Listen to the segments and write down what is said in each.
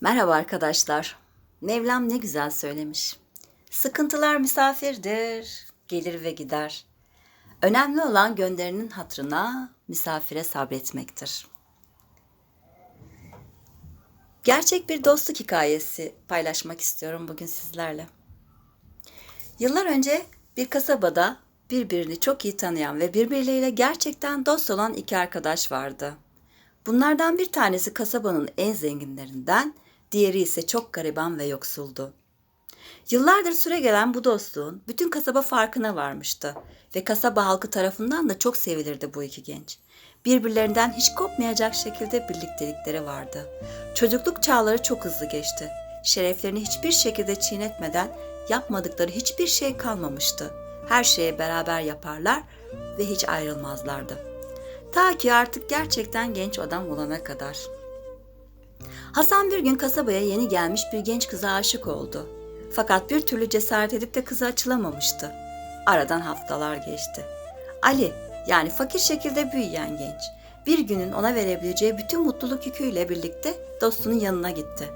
Merhaba arkadaşlar. Mevlam ne güzel söylemiş. Sıkıntılar misafirdir, gelir ve gider. Önemli olan gönderinin hatırına misafire sabretmektir. Gerçek bir dostluk hikayesi paylaşmak istiyorum bugün sizlerle. Yıllar önce bir kasabada birbirini çok iyi tanıyan ve birbirleriyle gerçekten dost olan iki arkadaş vardı. Bunlardan bir tanesi kasabanın en zenginlerinden, diğeri ise çok gariban ve yoksuldu. Yıllardır süre gelen bu dostluğun bütün kasaba farkına varmıştı ve kasaba halkı tarafından da çok sevilirdi bu iki genç. Birbirlerinden hiç kopmayacak şekilde birliktelikleri vardı. Çocukluk çağları çok hızlı geçti. Şereflerini hiçbir şekilde çiğnetmeden yapmadıkları hiçbir şey kalmamıştı. Her şeye beraber yaparlar ve hiç ayrılmazlardı. Ta ki artık gerçekten genç adam olana kadar. Hasan bir gün kasabaya yeni gelmiş bir genç kıza aşık oldu. Fakat bir türlü cesaret edip de kıza açılamamıştı. Aradan haftalar geçti. Ali yani fakir şekilde büyüyen genç bir günün ona verebileceği bütün mutluluk yüküyle birlikte dostunun yanına gitti.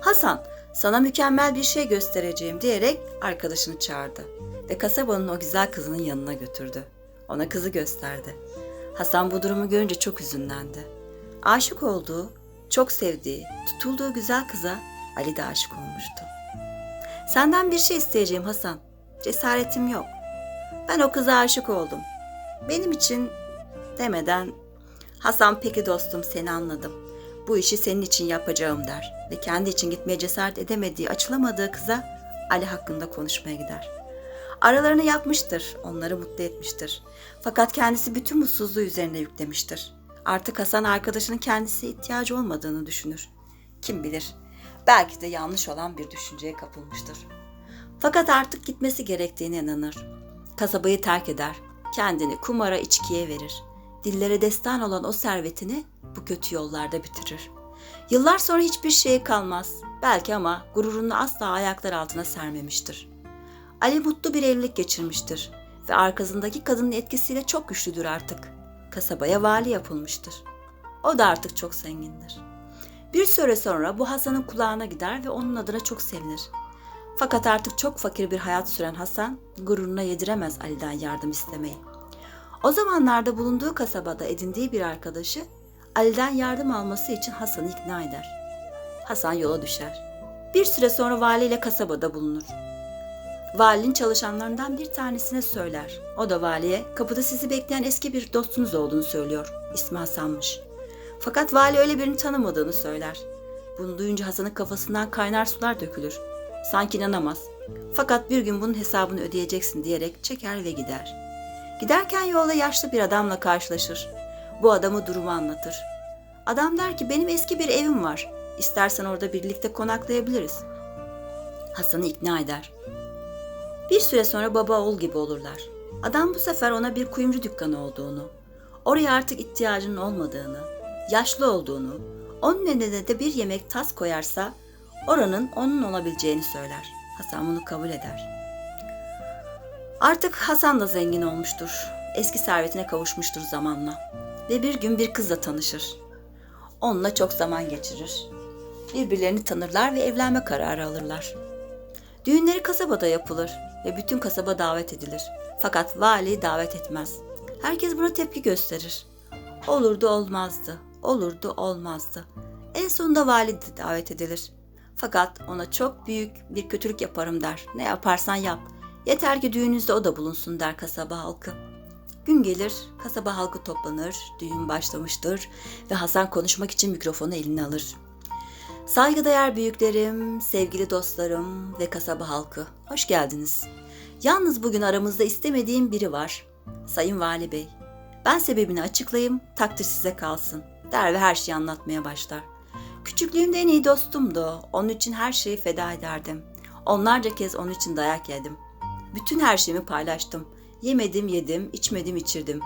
Hasan sana mükemmel bir şey göstereceğim diyerek arkadaşını çağırdı ve kasabanın o güzel kızının yanına götürdü. Ona kızı gösterdi. Hasan bu durumu görünce çok üzünlendi. Aşık olduğu, çok sevdiği, tutulduğu güzel kıza Ali de aşık olmuştu. Senden bir şey isteyeceğim Hasan. Cesaretim yok. Ben o kıza aşık oldum. Benim için demeden Hasan peki dostum seni anladım. Bu işi senin için yapacağım der ve kendi için gitmeye cesaret edemediği, açılamadığı kıza Ali hakkında konuşmaya gider. Aralarını yapmıştır, onları mutlu etmiştir. Fakat kendisi bütün mutsuzluğu üzerine yüklemiştir. Artık Hasan arkadaşının kendisi ihtiyacı olmadığını düşünür. Kim bilir, belki de yanlış olan bir düşünceye kapılmıştır. Fakat artık gitmesi gerektiğine inanır. Kasabayı terk eder, kendini kumara içkiye verir. Dillere destan olan o servetini bu kötü yollarda bitirir. Yıllar sonra hiçbir şey kalmaz. Belki ama gururunu asla ayaklar altına sermemiştir. Ali mutlu bir evlilik geçirmiştir ve arkasındaki kadının etkisiyle çok güçlüdür artık. Kasabaya vali yapılmıştır. O da artık çok zengindir. Bir süre sonra bu Hasan'ın kulağına gider ve onun adına çok sevinir. Fakat artık çok fakir bir hayat süren Hasan gururuna yediremez Ali'den yardım istemeyi. O zamanlarda bulunduğu kasabada edindiği bir arkadaşı Ali'den yardım alması için Hasan'ı ikna eder. Hasan yola düşer. Bir süre sonra valiyle kasabada bulunur. Valinin çalışanlarından bir tanesine söyler. O da valiye kapıda sizi bekleyen eski bir dostunuz olduğunu söylüyor. İsmi Hasan'mış. Fakat vali öyle birini tanımadığını söyler. Bunu duyunca Hasan'ın kafasından kaynar sular dökülür. Sanki inanamaz. Fakat bir gün bunun hesabını ödeyeceksin diyerek çeker ve gider. Giderken yolda yaşlı bir adamla karşılaşır. Bu adamı durumu anlatır. Adam der ki benim eski bir evim var. İstersen orada birlikte konaklayabiliriz. Hasan'ı ikna eder. Bir süre sonra baba oğul gibi olurlar. Adam bu sefer ona bir kuyumcu dükkanı olduğunu, oraya artık ihtiyacının olmadığını, yaşlı olduğunu, onun önüne de bir yemek tas koyarsa oranın onun olabileceğini söyler. Hasan bunu kabul eder. Artık Hasan da zengin olmuştur. Eski servetine kavuşmuştur zamanla. Ve bir gün bir kızla tanışır. Onunla çok zaman geçirir. Birbirlerini tanırlar ve evlenme kararı alırlar. Düğünleri kasabada yapılır ve bütün kasaba davet edilir. Fakat vali davet etmez. Herkes buna tepki gösterir. Olurdu olmazdı, olurdu olmazdı. En sonunda vali de davet edilir. Fakat ona çok büyük bir kötülük yaparım der. Ne yaparsan yap. Yeter ki düğününüzde o da bulunsun der kasaba halkı. Gün gelir, kasaba halkı toplanır, düğün başlamıştır ve Hasan konuşmak için mikrofonu eline alır. Saygıdeğer büyüklerim, sevgili dostlarım ve kasaba halkı, hoş geldiniz. Yalnız bugün aramızda istemediğim biri var. Sayın Vali Bey, ben sebebini açıklayayım, takdir size kalsın, der ve her şeyi anlatmaya başlar. Küçüklüğümde en iyi dostumdu. Onun için her şeyi feda ederdim. Onlarca kez onun için dayak yedim. Bütün her şeyimi paylaştım. Yemedim yedim, içmedim içirdim.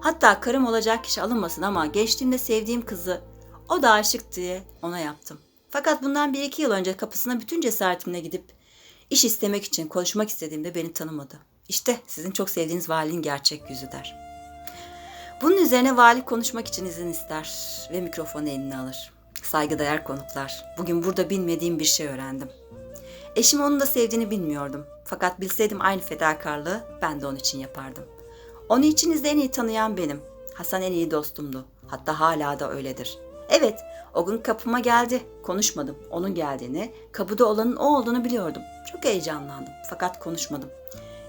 Hatta karım olacak kişi alınmasın ama geçtiğimde sevdiğim kızı o da aşık diye ona yaptım. Fakat bundan bir iki yıl önce kapısına bütün cesaretimle gidip iş istemek için konuşmak istediğimde beni tanımadı. İşte sizin çok sevdiğiniz valinin gerçek yüzü der. Bunun üzerine vali konuşmak için izin ister ve mikrofonu eline alır. Saygıdeğer konuklar. Bugün burada bilmediğim bir şey öğrendim. Eşim onu da sevdiğini bilmiyordum. Fakat bilseydim aynı fedakarlığı ben de onun için yapardım. Onu içinizde en iyi tanıyan benim. Hasan en iyi dostumdu. Hatta hala da öyledir. Evet, o gün kapıma geldi. Konuşmadım. Onun geldiğini, kapıda olanın o olduğunu biliyordum. Çok heyecanlandım. Fakat konuşmadım.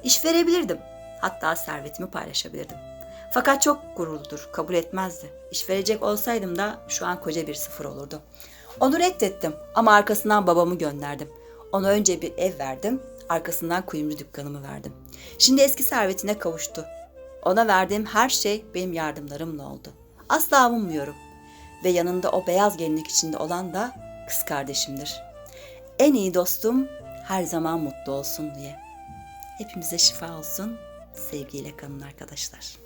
İş verebilirdim. Hatta servetimi paylaşabilirdim. Fakat çok gururludur, kabul etmezdi. İş verecek olsaydım da şu an koca bir sıfır olurdu. Onu reddettim ama arkasından babamı gönderdim. Ona önce bir ev verdim, arkasından kuyumcu dükkanımı verdim. Şimdi eski servetine kavuştu. Ona verdiğim her şey benim yardımlarımla oldu. Asla avunmuyorum. Ve yanında o beyaz gelinlik içinde olan da kız kardeşimdir. En iyi dostum her zaman mutlu olsun diye. Hepimize şifa olsun. Sevgiyle kalın arkadaşlar.